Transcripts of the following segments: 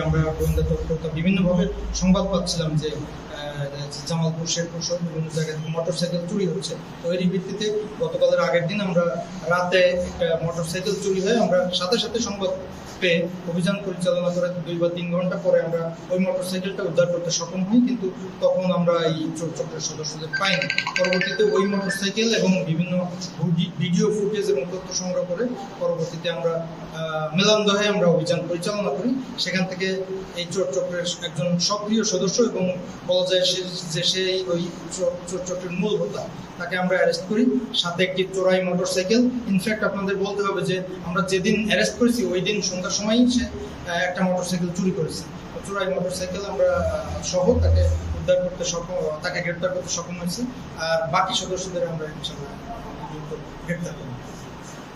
আমরা গোয়েন্দা তৎপরতা বিভিন্নভাবে সংবাদ পাচ্ছিলাম যে জামালপুর, শেরপুর সহ বিভিন্ন জায়গায় মোটর সাইকেল চুরি হচ্ছে। তো এরই ভিত্তিতে গতকালের আগের দিন আমরা রাতে একটা মোটর সাইকেল চুরি হয় আমরা সাথে সাথে সংবাদ পেয়ে অভিযান পরিচালনা করে দুই বা তিন ঘণ্টা পরে আমরা ওই মোটর সাইকেলটা উদ্ধার করতে সক্ষম হই, কিন্তু তখন আমরা এই চোর চক্রের সদস্যদের পাইনি পরবর্তীতে ওই মোটর সাইকেল এবং বিভিন্ন ভিডিও ফুটেজ এবং তথ্য সংগ্রহ করে পরবর্তীতে আমরা মেলান্দহে আমরা অভিযান পরিচালনা করি। সেখান থেকে এই চোর চক্রের একজন সক্রিয় সদস্য এবং বলা তাকে আমরা অ্যারেস্ট করি। সাথে একটি চোরাই মোটর সাইকেল ইনফ্যাক্ট আপনাদের বলতে হবে যে, আমরা যেদিন অ্যারেস্ট করেছি ওই দিন সন্ধ্যার সময়ই সে একটা মোটর সাইকেল চুরি চোরাই মোটর সাইকেল আমরা সহ তাকে করতে সক্ষম, তাকে গ্রেপ্তার করতে সক্ষম আর বাকি সদস্যদের আমরা করব।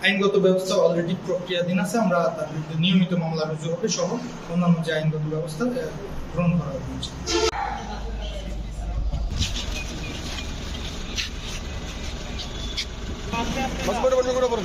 আইনগত ব্যবস্থা অলরেডি প্রক্রিয়াধীন আছে। আমরা তার নিয়মিত মামলা রুজু হবে সহ। অন্যান্য যে আইনগত ব্যবস্থা গ্রহণ করা बस बरोबर बरोबर